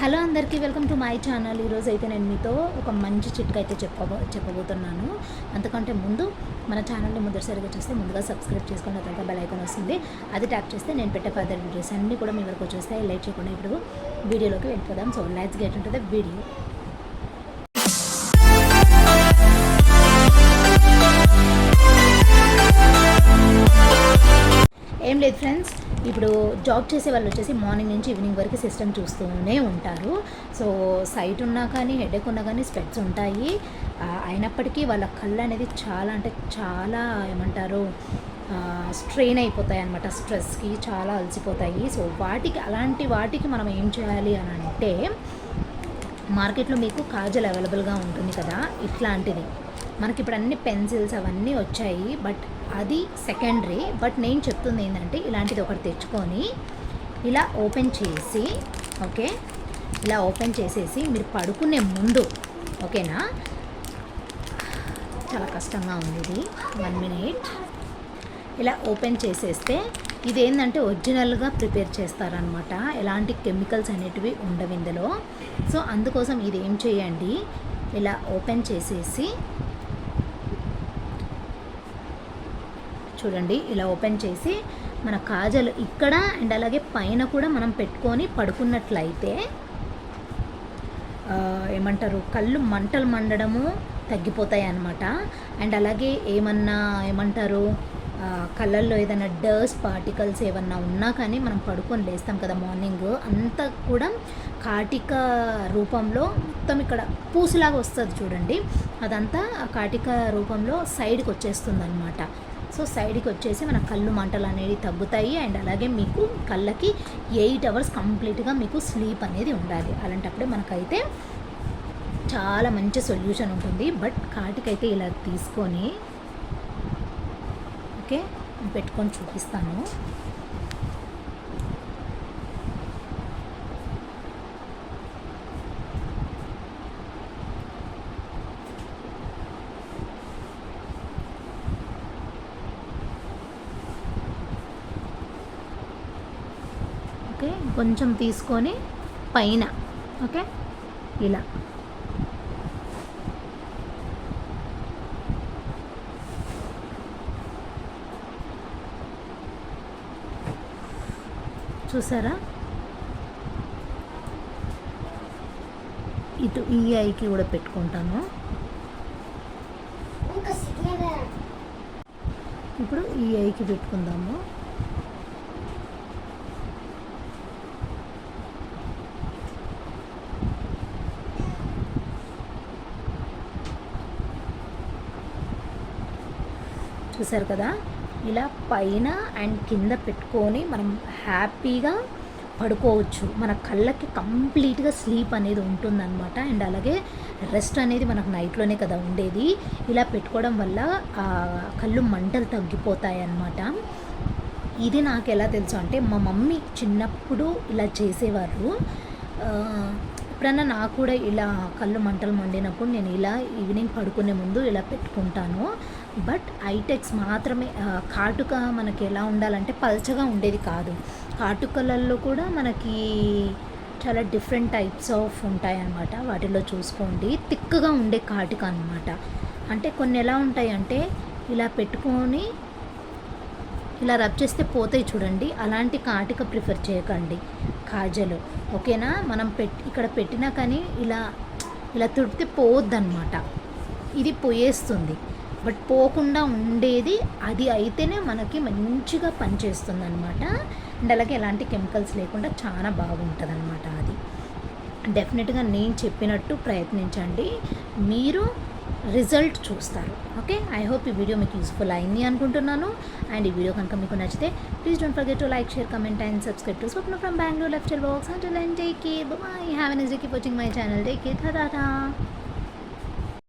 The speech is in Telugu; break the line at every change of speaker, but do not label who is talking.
హలో అందరికీ వెల్కమ్ టు మై ఛానల్. ఈరోజు అయితే నేను మీతో ఒక మంచి చిట్కా అయితే చెప్పబో చెప్పబోతున్నాను. అంతకంటే ముందు మన ఛానల్ని మొదటిసారిగా చూస్తే ముందుగా సబ్స్క్రైబ్ చేసుకున్న తర్వాత బెల్ ఐకాన్ వస్తుంది. అది ట్యాప్ చేస్తే నేను పెట్టే ఫర్దర్ వీడియోస్ అన్నీ కూడా మీ వరకు వచ్చేస్తాయి. లైక్ చేయకుండా ఇప్పుడు వీడియోలోకి వెళ్ళిపోదాం. సో లైట్స్ గెట్ ఉంటుంది వీడియో. ఏం లేదు ఫ్రెండ్స్. ఇప్పుడు జాబ్ చేసే వాళ్ళు వచ్చేసి మార్నింగ్ నుంచి ఈవినింగ్ వరకు సిస్టమ్ చూస్తూనే ఉంటారు. సో సైట్ ఉన్నా కానీ హెడేక్ ఉన్నా కానీ స్పెట్స్ ఉంటాయి. అయినప్పటికీ వాళ్ళ కళ్ళు అనేది చాలా అంటే చాలా ఏమంటారు స్ట్రెయిన్ అయిపోతాయి అనమాట స్ట్రెస్కి చాలా అలసిపోతాయి. సో వాటికి అలాంటి వాటికి మనం ఏం చేయాలి అని అంటే మార్కెట్లో మీకు కాజల్ అవైలబుల్గా ఉంటుంది కదా ఇట్లాంటిది. మనకి ఇప్పుడు అన్ని పెన్సిల్స్ అవన్నీ వచ్చాయి బట్ అది సెకండరీ. బట్ నేను చెప్తుంది ఏంటంటే ఇలాంటిది ఒకటి తెచ్చుకొని ఇలా ఓపెన్ చేసి ఓకే? ఇలా ఓపెన్ చేసేసి మీరు పడుకునే ముందు ఓకేనా? చాలా కష్టంగా ఉంది ఇది. One minute. ఇలా ఓపెన్ చేసేస్తే ఇది ఏంటంటే ఒరిజినల్గా ప్రిపేర్ చేస్తారనమాట ఎలాంటి కెమికల్స్ అనేటివి ఉండవు ఇందులో. సో అందుకోసం ఇది ఏం చేయండి? ఇలా ఓపెన్ చేసేసి చూడండి ఇలా ఓపెన్ చేసి మన కాజలు ఇక్కడ అండ్ అలాగే పైన కూడా మనం పెట్టుకొని పడుకున్నట్లయితే ఏమంటారు కళ్ళు మంటలు మండడము తగ్గిపోతాయి అన్నమాట. అండ్ అలాగే ఏమన్నా ఏమంటారు కళ్ళల్లో ఏదైనా డస్ట్ పార్టికల్స్ ఏమన్నా ఉన్నా కానీ మనం పడుకొని లేస్తాం కదా మార్నింగ్ అంతా కూడా కాటిక రూపంలో మొత్తం ఇక్కడ పూసులాగా వస్తుంది చూడండి. అదంతా కాటిక రూపంలో సైడ్కి వచ్చేస్తుంది అనమాట సో సైడ్కి వచ్చేసి మన కళ్ళు మంటలు అనేవి తగ్గుతాయి. అండ్ అలాగే మీకు కళ్ళకి ఎయిట్ అవర్స్ కంప్లీట్గా మీకు స్లీప్ అనేది ఉండాలి. అలాంటప్పుడే మనకైతే చాలా మంచి సొల్యూషన్ ఉంటుంది. బట్ కాటికైతే ఇలా తీసుకొని ఓకే పెట్టుకొని చూపిస్తాను. ఓకే కొంచెం తీసుకొని పైన ఓకే? ఇలా. చూసారా? ఇటు ఈ ఐకి కూడా పెట్టుకుంటాను ఇప్పుడు ఈ ఐకి పెట్టుకుందాము. చూసారు కదా? ఇలా పైన అండ్ కింద పెట్టుకొని మనం హ్యాపీగా పడుకోవచ్చు. మన కళ్ళకి కంప్లీట్గా స్లీప్ అనేది ఉంటుందన్నమాట. అండ్ అలాగే రెస్ట్ అనేది మనకు నైట్లోనే కదా ఉండేది. ఇలా పెట్టుకోవడం వల్ల కళ్ళు మంటలు తగ్గిపోతాయి అన్నమాట ఇది నాకు ఎలా తెలుసు అంటే మా మమ్మీ చిన్నప్పుడు ఇలా చేసేవారు. ఎప్పుడన్నా నాకు కూడా ఇలా కళ్ళు మంటలు మండినప్పుడు నేను ఇలా ఈవినింగ్ పడుకునే ముందు ఇలా పెట్టుకుంటాను. బట్ ఐటెక్స్ మాత్రమే కాటుక మనకి ఎలా ఉండాలంటే పల్చగా ఉండేది కాదు. కాటుకలలో కూడా మనకి చాలా డిఫరెంట్ టైప్స్ ఆఫ్ ఉంటాయి అన్నమాట వాటిలో చూసుకోండి. తిక్కగా ఉండే కాటుక అన్నమాట. అంటే కొన్ని ఎలా ఉంటాయి అంటే ఇలా పెట్టుకొని ఇలా రబ్ చేస్తే పోతాయి చూడండి. అలాంటి కాటిక ప్రిఫర్ చేయకండి. కాజలు. ఓకేనా? మనం పెట్ ఇక్కడ పెట్టినా కానీ ఇలా ఇలా తుడితే పోవద్దనమాట ఇది పోయేస్తుంది. బట్ పోకుండా ఉండేది అది అయితేనే మనకి మంచిగా పనిచేస్తుంది అనమాట అండ్ అలాగే ఎలాంటి కెమికల్స్ లేకుండా చాలా బాగుంటుంది అనమాట అది. డెఫినెట్గా నేను చెప్పినట్టు ప్రయత్నించండి. మీరు రిజల్ట్ చూస్తారు. ఓకే? ఐ హోప్ ఈ వీడియో మీకు యూస్ఫుల్ అయింది అనుకుంటున్నాను. అండ్ ఈ వీడియో కనుక మీకు నచ్చితే please don't forget to like share comment and subscribe to Swapna from Bengaluru left box and take care bye have an is keep watching my channel take care tata